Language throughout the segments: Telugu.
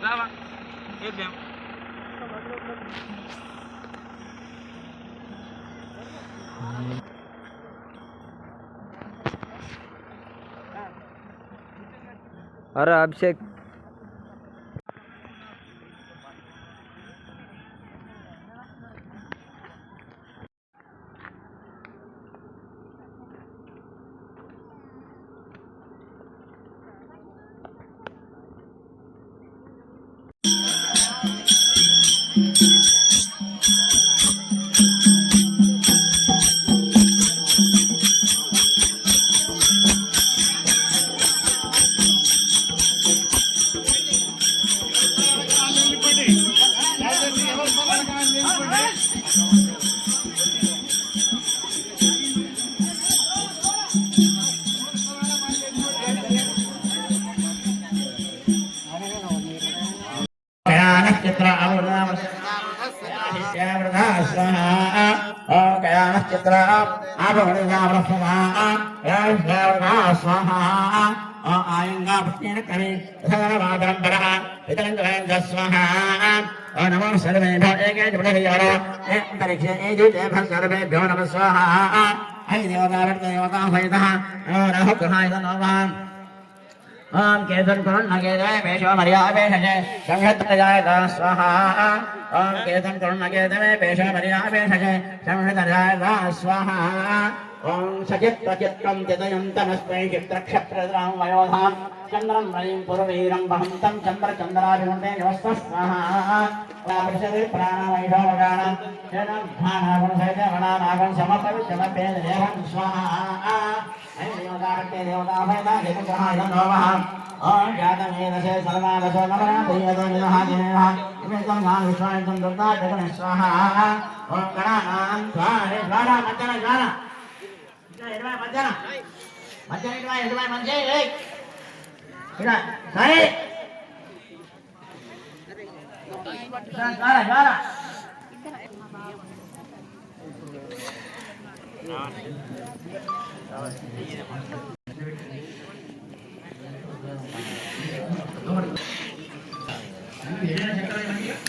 Права. Едем. અરે અભિષેક కయానశ్చిత్ర కయానశ్చిత్ర ఆయంగా పుష్ణేన वितरन्तस्वः ओ नमो सर्वेभ्यो एकेभ्यो अन्तरिक्षे एजुतेभ्यः सर्वेभ्यो नमः स्वाहा हरि देवतावर्तदेवता हरितः नमो रः गृहाय नमः ॐ केतुर्गुरुन्नगेदे वेषो मर्यापेषजे संहत्रजायता स्वाहा ओम केतन करुण केतवे पेश परिहापेशके शमृतराय स्वाहा ओम सचित् प्रचित्रं त्यजयन्तमस्मै चित्रक्षत्रद्रां वयोधां चन्द्रं रयिं पुरवीरं वहन्तं चन्द्रचन्द्राभिमृते योस्तस्वाहाषदे प्राणवैषोगाणां जनाभाणागुणसैतवणानागुं समपरिशमपेदेवं स्वाहा देवताभयता देवताभयनोमः ॐ जातमेधसे सर्वादशो नमः देवतो विदहादिनेह विश्वं గణానాంతం దుర్గా జగన స్వాహ ఓం గణానాం ద్వారే ద్వార మధ్యాహ్న ద్వార ఇరవై మధ్యాహ్న మధ్యాహ్న ఇరవై ఇరవై మంచి సరే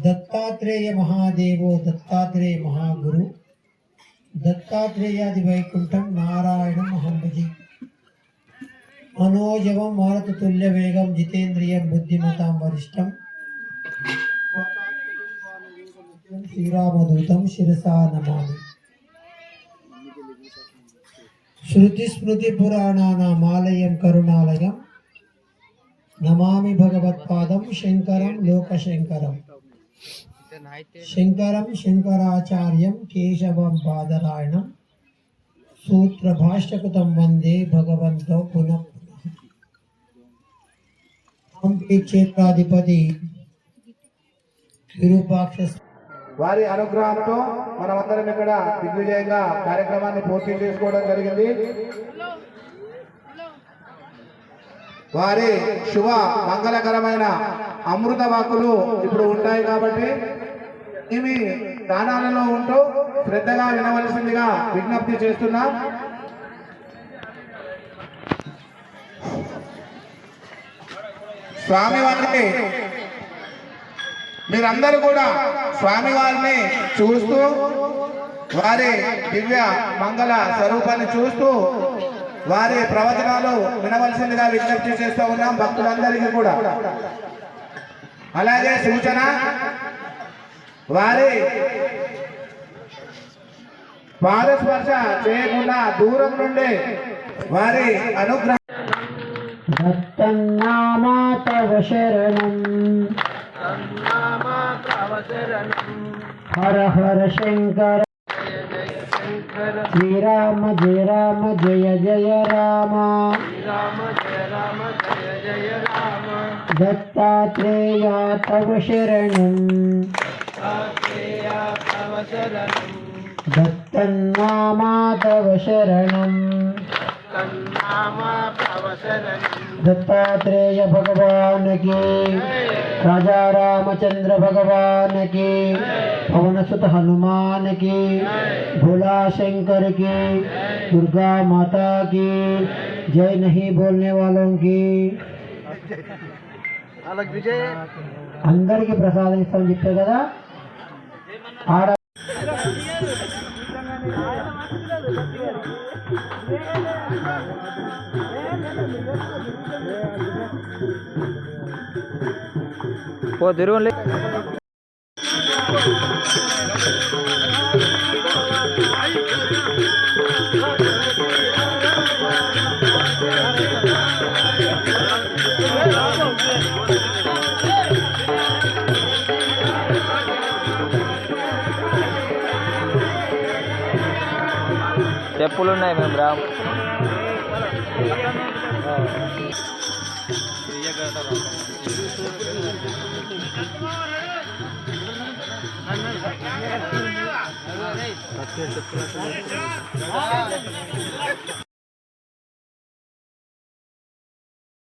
దత్తాత్రేయ మహాదేవో దత్తాత్రేయ మహాగురు దత్తాత్రేయాది వైకుంఠం నారాయణం అహంభజి మనోజవం మారుతతుల్య వేగం జితేంద్రియ బుద్ధిమతాం వరిష్టం. శ్రీరామదూతం శిరసా నమామి. శృతి స్మృతి పురాణానామాలయం కరుణాలయం. నమామి భగవత్పాదం శంకరం లోకశంకరం. శంకరం శంకరాచార్యం కేశవం బాధరాయణం సూత్ర భాష్యకృతం వందే భగవంతో పునః హంపి క్షేత్రాధిపతి విరూపాక్ష వారి అనుగ్రహంతో మనమందరం ఇక్కడ దిగ్విజయంగా కార్యక్రమాన్ని పూర్తి చేసుకోవడం జరిగింది. వారి శుభ మంగళకరమైన అమృత వాక్కులు ఇప్పుడు ఉంటాయి కాబట్టి ఇవి దానాలలో ఉంటూ శ్రద్ధగా వినవలసిందిగా విజ్ఞప్తి చేస్తున్నా. స్వామివారికి మీరందరూ కూడా స్వామివారిని చూస్తూ వారి దివ్య మంగళ స్వరూపాన్ని చూస్తూ వారి ప్రవచనాలు వినవలసిందిగా విజ్ఞప్తి చేస్తూ ఉన్నాం భక్తులందరికీ కూడా. అలాగే సూచన. వారి పాదస్పర్శ చేయకుండా దూరం నుండి వారి అనుగ్రహం. దత్తన్నామా శరణం హర హర శంకర శ్రీరామ జయ రామ జయ జయ రామ. దత్తాత్రేయ తవ శరణం దత్తన్నామా తవ శరణం दत्तात्रेय भगवान की। राजा रामचंद्र भगवान की। पवन सुत हनुमान की। भोला शंकर की। दुर्गा माता की। जय नहीं बोलने वालों की। अंदर के प्रसाद संयुक्त कदा आड़ పో తిరుగులే చెప్పులు ఉన్నాయి మేము రాము. చెప్తున్నా